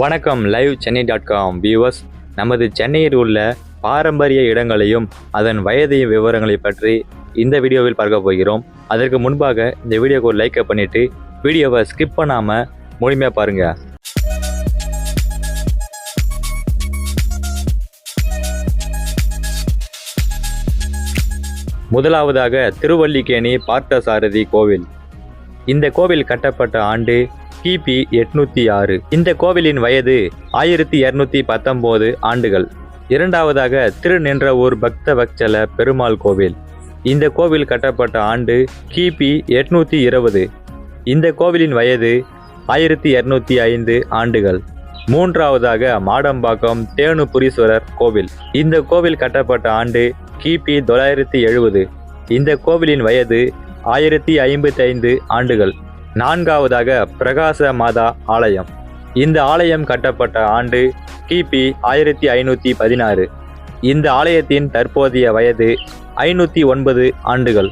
வணக்கம் live Chennai dot com viewers நமது சென்னையில் உள்ள பாரம்பரிய இடங்களையும் அதன் வயதையும் விவரங்களை பற்றி இந்த வீடியோவில் பார்க்க போகிறோம். அதற்கு முன்பாக இந்த வீடியோக்கு ஒரு லைக்கை பண்ணிவிட்டு வீடியோவை ஸ்கிப் பண்ணாமல் முழுமையாக பாருங்கள் முதலாவதாக திருவல்லிக்கேணி பார்த்தசாரதி கோவில். இந்த கோவில் கட்டப்பட்ட ஆண்டு கிபி எட்நூத்தி ஆறு. இந்த கோவிலின் வயது ஆயிரத்தி இருநூத்தி பத்தொன்பது ஆண்டுகள். இரண்டாவதாக திருநின்றவூர் பக்த வக்சல பெருமாள் கோவில். இந்த கோவில் கட்டப்பட்ட ஆண்டு கிபி எட்நூத்தி இருபது. இந்த கோவிலின் வயது ஆயிரத்தி இருநூத்தி ஐந்து ஆண்டுகள். மூன்றாவதாக மாடம்பாக்கம் தேனுபுரீஸ்வரர் கோவில். இந்த கோவில் கட்டப்பட்ட ஆண்டு கிபி தொள்ளாயிரத்தி எழுபது. இந்த கோவிலின் வயது ஆயிரத்தி ஐம்பத்தி ஐந்து ஆண்டுகள். நான்காவதாக பிரகாச மாதா ஆலயம். இந்த ஆலயம் கட்டப்பட்ட ஆண்டு கிபி ஆயிரத்தி ஐநூற்றி பதினாறு. இந்த ஆலயத்தின் தற்போதைய வயது ஐநூற்றி ஒன்பது ஆண்டுகள்.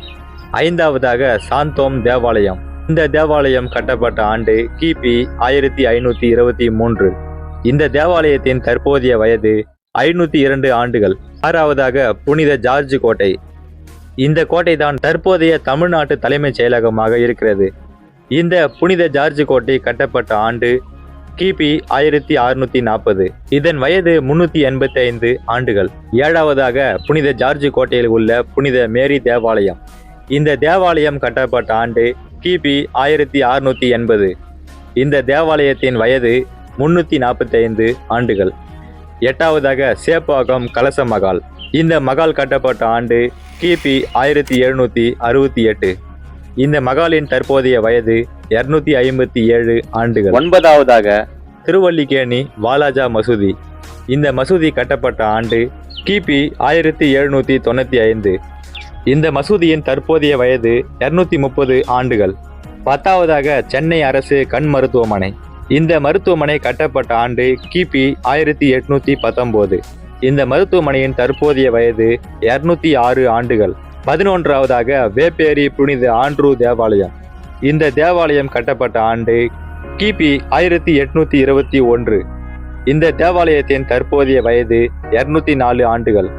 ஐந்தாவதாக சாந்தோம் தேவாலயம். இந்த தேவாலயம் கட்டப்பட்ட ஆண்டு கிபி ஆயிரத்தி ஐநூற்றி இருபத்தி மூன்று. இந்த தேவாலயத்தின் தற்போதைய வயது ஐநூற்றி இரண்டு ஆண்டுகள். ஆறாவதாக புனித ஜார்ஜ் கோட்டை. இந்த கோட்டை தான் தற்போதைய தமிழ்நாட்டு தலைமைச் செயலகமாக இருக்கிறது. இந்த புனித ஜார்ஜ் கோட்டை கட்டப்பட்ட ஆண்டு கிபி ஆயிரத்தி அறுநூத்தி நாற்பது. இதன் வயது முன்னூத்தி எண்பத்தி ஐந்து ஆண்டுகள். ஏழாவதாக புனித ஜார்ஜ் கோட்டையில் உள்ள புனித மேரி தேவாலயம். இந்த தேவாலயம் கட்டப்பட்ட ஆண்டு கிபி ஆயிரத்தி அறுநூத்தி எண்பது. இந்த தேவாலயத்தின் வயது முன்னூத்தி நாற்பத்தி ஐந்து ஆண்டுகள். எட்டாவதாக சேப்பாக்கம் கலச மகால். இந்த மகால் கட்டப்பட்ட ஆண்டு கிபி ஆயிரத்தி எழுநூற்றி அறுபத்தி எட்டு. இந்த மகாலின் தற்போதைய வயது இருநூத்தி ஐம்பத்தி ஏழு ஆண்டுகள். ஒன்பதாவதாக திருவல்லிக்கேணி வாலாஜா மசூதி. இந்த மசூதி கட்டப்பட்ட ஆண்டு கிபி ஆயிரத்தி எழுநூத்தி தொண்ணூத்தி ஐந்து. இந்த மசூதியின் தற்போதைய வயது இருநூத்தி முப்பது ஆண்டுகள். பத்தாவதாக சென்னை அரசு கண் மருத்துவமனை. இந்த மருத்துவமனை கட்டப்பட்ட ஆண்டு கிபி ஆயிரத்தி எட்நூத்தி பத்தொன்பது இந்த மருத்துவமனையின் தற்போதைய வயது இருநூத்தி ஆறு ஆண்டுகள். பதினொன்றாவதாக வேப்பேரி புனித ஆண்ட்ரூ தேவாலயம். இந்த தேவாலயம் கட்டப்பட்ட ஆண்டு கிபி ஆயிரத்தி எட்நூத்தி இருபத்தி ஒன்று. இந்த தேவாலயத்தின் தற்போதைய வயது இருநூத்தி நாலு ஆண்டுகள்.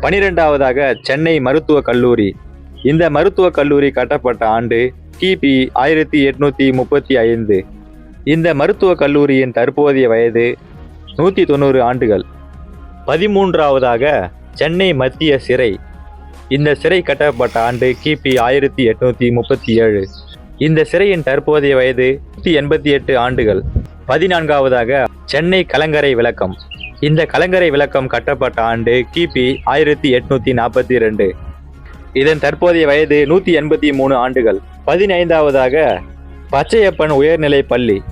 பனிரெண்டாவதாக சென்னை மருத்துவக் கல்லூரி. இந்த மருத்துவக் கல்லூரி கட்டப்பட்ட ஆண்டு கிபி ஆயிரத்தி எட்நூத்தி முப்பத்தி ஐந்து. இந்த மருத்துவக் கல்லூரியின் தற்போதைய வயது நூற்றி தொண்ணூறு ஆண்டுகள். பதிமூன்றாவதாக சென்னை மத்திய சிறை. இந்த சிறை கட்டப்பட்ட ஆண்டு கிபி ஆயிரத்தி எட்நூத்தி முப்பத்தி ஏழு. இந்த சிறையின் தற்போதைய வயது நூற்றி எண்பத்தி எட்டு ஆண்டுகள். பதினான்காவதாக சென்னை கலங்கரை விளக்கம். இந்த கலங்கரை விளக்கம் கட்டப்பட்ட ஆண்டு கிபி ஆயிரத்தி எட்நூத்தி நாற்பத்தி ரெண்டு. இதன் தற்போதைய வயது நூற்றி எண்பத்தி மூணு ஆண்டுகள். பதினைந்தாவதாக பச்சையப்பன் உயர்நிலை பள்ளி.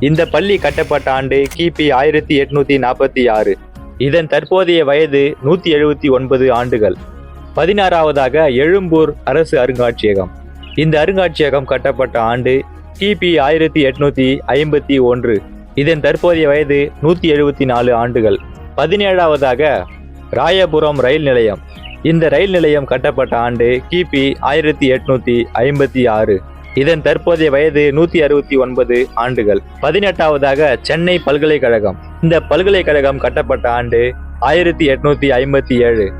இந்த பள்ளி கட்டப்பட்ட ஆண்டு கிபி ஆயிரத்தி எட்நூத்தி நாற்பத்தி ஆறு. இதன் தற்போதைய வயது நூற்றி எழுபத்தி ஒன்பது ஆண்டுகள். பதினாறாவதாக எழும்பூர் அரசு அருங்காட்சியகம். இந்த அருங்காட்சியகம் கட்டப்பட்ட ஆண்டு கிபி ஆயிரத்தி எட்நூத்தி ஐம்பத்தி ஒன்று. இதன் தற்போதைய வயது நூற்றி எழுபத்தி நாலு ஆண்டுகள். பதினேழாவதாக ராயபுரம் ரயில் நிலையம். இந்த ரயில் நிலையம் கட்டப்பட்ட ஆண்டு கிபி ஆயிரத்தி எட்நூத்தி ஐம்பத்தி ஆறு. இதன் தற்போதைய வயது நூற்றி அறுபத்தி ஒன்பது ஆண்டுகள். பதினெட்டாவதாக சென்னை பல்கலைக்கழகம். இந்த பல்கலைக்கழகம் கட்டப்பட்ட ஆண்டு ஆயிரத்தி எட்நூத்தி ஐம்பத்தி ஏழு.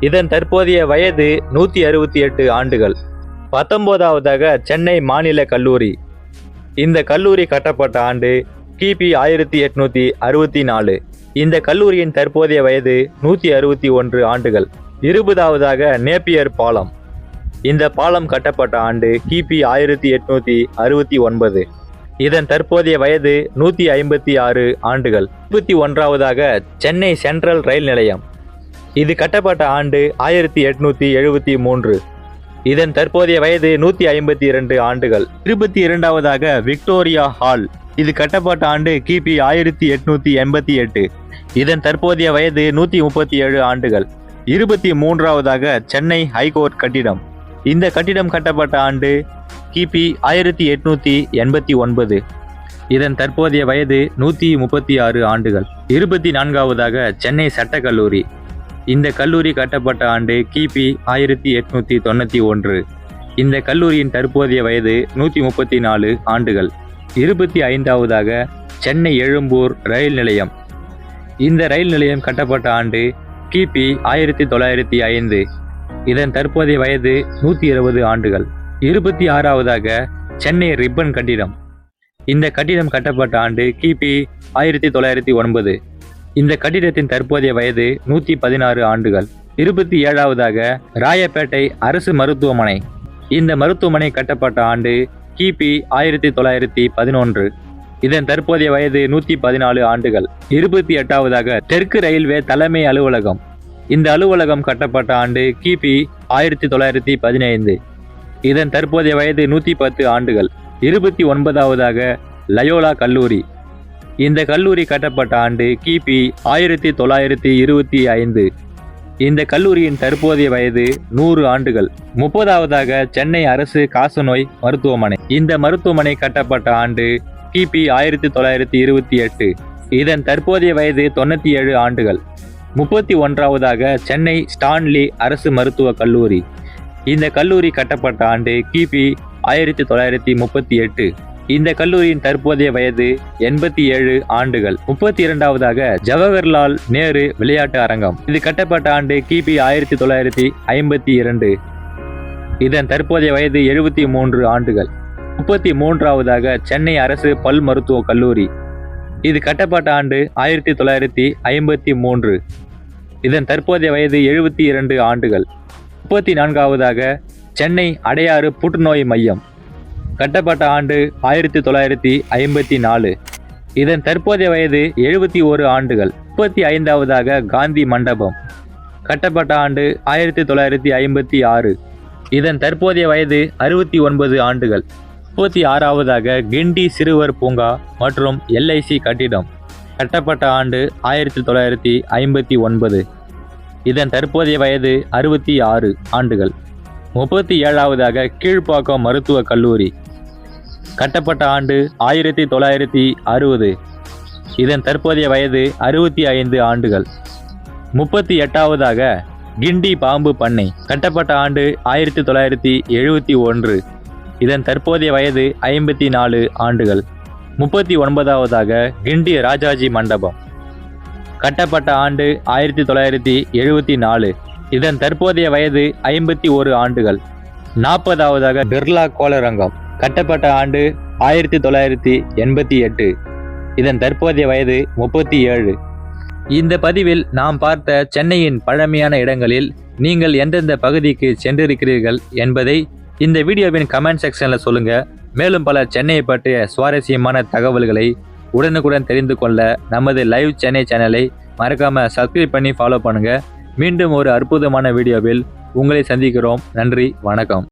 இதன் தற்போதைய வயது நூற்றி அறுபத்தி எட்டு ஆண்டுகள். பத்தொன்பதாவதாக சென்னை மாநில கல்லூரி. இந்த கல்லூரி கட்டப்பட்ட ஆண்டு கிபி ஆயிரத்தி எட்நூத்தி அறுபத்தி நாலு. இந்த கல்லூரியின் தற்போதைய வயது நூற்றி அறுபத்தி ஒன்று ஆண்டுகள். இருபதாவதாக நேப்பியர் பாலம். இந்த பாலம் கட்டப்பட்ட ஆண்டு கிபி ஆயிரத்தி எட்நூத்தி அறுபத்தி ஒன்பது. இதன் தற்போதைய வயது நூற்றி ஐம்பத்தி ஆறு ஆண்டுகள். இருபத்தி ஒன்றாவதாக சென்னை சென்ட்ரல் ரயில் நிலையம். இது கட்டப்பட்ட ஆண்டு ஆயிரத்தி எட்நூத்தி எழுபத்தி மூன்று. இதன் தற்போதைய வயது நூற்றி ஐம்பத்தி இரண்டு ஆண்டுகள். இருபத்தி இரண்டாவதாக விக்டோரியா ஹால். இது கட்டப்பட்ட ஆண்டு கிபி ஆயிரத்தி எட்நூத்தி எண்பத்தி எட்டு. இதன் தற்போதைய வயது நூற்றி முப்பத்தி ஏழு ஆண்டுகள். இருபத்தி மூன்றாவதாக சென்னை ஹைகோர்ட் கட்டிடம். இந்த கட்டிடம் கட்டப்பட்ட ஆண்டு கிபி ஆயிரத்தி எட்நூத்தி எண்பத்தி ஒன்பது. இதன் தற்போதைய வயது நூற்றி முப்பத்தி ஆறு ஆண்டுகள். இருபத்தி நான்காவதாக சென்னை சட்டக்கல்லூரி. இந்த கல்லூரி கட்டப்பட்ட ஆண்டு கிபி ஆயிரத்தி எட்நூத்தி தொண்ணூற்றி ஒன்று. இந்த கல்லூரியின் தற்போதைய வயது நூற்றி முப்பத்தி நாலு ஆண்டுகள். இருபத்தி ஐந்தாவதாக சென்னை எழும்பூர் ரயில் நிலையம். இந்த ரயில் நிலையம் கட்டப்பட்ட ஆண்டு கிபி ஆயிரத்தி தொள்ளாயிரத்தி ஐந்து. இதன் தற்போதைய வயது நூற்றி இருபது ஆண்டுகள். இருபத்தி ஆறாவதாக சென்னை ரிப்பன் கட்டிடம். இந்த கட்டிடம் கட்டப்பட்ட ஆண்டு கிபி ஆயிரத்தி தொள்ளாயிரத்தி ஒன்பது. இந்த கட்டிடத்தின் தற்போதைய வயது நூற்றி பதினாறு ஆண்டுகள். இருபத்தி ஏழாவதாக ராயப்பேட்டை அரசு மருத்துவமனை. இந்த மருத்துவமனை கட்டப்பட்ட ஆண்டு கிபி ஆயிரத்தி தொள்ளாயிரத்தி பதினொன்று. இதன் தற்போதைய வயது நூற்றி பதினாலு ஆண்டுகள். இருபத்தி எட்டாவதாக தெற்கு ரயில்வே தலைமை அலுவலகம். இந்த அலுவலகம் கட்டப்பட்ட ஆண்டு கிபி ஆயிரத்தி தொள்ளாயிரத்தி பதினைந்து. இதன் தற்போதைய வயது நூற்றி பத்து ஆண்டுகள். இருபத்தி ஒன்பதாவதாக லயோலா கல்லூரி. இந்த கல்லூரி கட்டப்பட்ட ஆண்டு கிபி ஆயிரத்தி தொள்ளாயிரத்தி இருபத்தி ஐந்து. இந்த கல்லூரியின் தற்போதைய வயது நூறு ஆண்டுகள். முப்பதாவதாக சென்னை அரசு காசநோய் மருத்துவமனை. இந்த மருத்துவமனை கட்டப்பட்ட ஆண்டு கிபி ஆயிரத்தி தொள்ளாயிரத்தி இருபத்தி எட்டு. இதன் தற்போதைய வயது தொண்ணூற்றி ஏழு ஆண்டுகள். முப்பத்தி ஒன்றாவதாக சென்னை ஸ்டான்லி அரசு மருத்துவக் கல்லூரி. இந்த கல்லூரி கட்டப்பட்ட ஆண்டு கிபி ஆயிரத்தி தொள்ளாயிரத்தி முப்பத்தி எட்டு. இந்த கல்லூரியின் தற்போதைய வயது எண்பத்தி ஏழு ஆண்டுகள். முப்பத்தி இரண்டாவதாக ஜவஹர்லால் நேரு விளையாட்டு அரங்கம். இது கட்டப்பட்ட ஆண்டு கிபி ஆயிரத்தி தொள்ளாயிரத்தி ஐம்பத்தி இரண்டு. இதன் தற்போதைய வயது எழுபத்தி மூன்று ஆண்டுகள். முப்பத்தி மூன்றாவதாக சென்னை அரசு பல் மருத்துவக் கல்லூரி. இது கட்டப்பட்ட ஆண்டு ஆயிரத்தி தொள்ளாயிரத்தி ஐம்பத்தி மூன்று. இதன் தற்போதைய வயது எழுபத்தி இரண்டு ஆண்டுகள். முப்பத்தி நான்காவதாக சென்னை அடையாறு புற்றுநோய் மையம். கட்டப்பட்ட ஆண்டு ஆயிரத்தி தொள்ளாயிரத்தி ஐம்பத்தி நாலு. இதன் தற்போதைய வயது எழுபத்தி ஓரு ஆண்டுகள் முப்பத்தி ஐந்தாவதாக காந்தி மண்டபம். கட்டப்பட்ட ஆண்டு ஆயிரத்தி தொள்ளாயிரத்தி ஐம்பத்தி ஆறு. இதன் தற்போதைய வயது அறுபத்தி ஒன்பது ஆண்டுகள் முப்பத்தி ஆறாவதாக கிண்டி சிறுவர் பூங்கா மற்றும் எல்ஐசி கட்டிடம். கட்டப்பட்ட ஆண்டு ஆயிரத்தி தொள்ளாயிரத்தி ஐம்பத்தி ஒன்பது. இதன் தற்போதைய வயது அறுபத்தி ஆறு ஆண்டுகள் முப்பத்தி ஏழாவதாக கீழ்ப்பாக்கம் மருத்துவக் கல்லூரி. கட்டப்பட்ட ஆண்டு ஆயிரத்தி தொள்ளாயிரத்தி அறுபது. இதன் தற்போதைய வயது அறுபத்தி ஐந்து ஆண்டுகள். முப்பத்தி எட்டாவதாக கிண்டி பாம்பு பண்ணை கட்டப்பட்ட ஆண்டு ஆயிரத்தி தொள்ளாயிரத்தி எழுபத்தி ஒன்று. இதன் தற்போதைய வயது ஐம்பத்தி நாலு ஆண்டுகள். முப்பத்தி ஒன்பதாவதாக கிண்டி ராஜாஜி மண்டபம். கட்டப்பட்ட ஆண்டு ஆயிரத்தி தொள்ளாயிரத்தி எழுபத்தி நாலு. இதன் தற்போதைய வயது ஐம்பத்தி ஒரு ஆண்டுகள். நாற்பதாவதாக பிர்லா கோளரங்கம் கட்டப்பட்ட ஆண்டு ஆயிரத்தி தொள்ளாயிரத்தி எண்பத்தி எட்டு. இதன் தற்போதைய வயது முப்பத்தி ஏழு. இந்த பதிவில் நாம் பார்த்த சென்னையின் பழமையான இடங்களில் நீங்கள் எந்தெந்த பகுதிக்கு சென்றிருக்கிறீர்கள் என்பதை இந்த வீடியோவின் கமெண்ட் செக்ஷனில் சொல்லுங்கள் மேலும் பல சென்னையை பற்றிய சுவாரஸ்யமான தகவல்களை உடனுக்குடன் தெரிந்து கொள்ள நமது லைவ் சென்னை சேனலை மறக்காமல் சப்ஸ்கிரைப் பண்ணி ஃபாலோ பண்ணுங்கள் மீண்டும் ஒரு அற்புதமான வீடியோவில் உங்களை சந்திக்கிறோம். நன்றி வணக்கம்.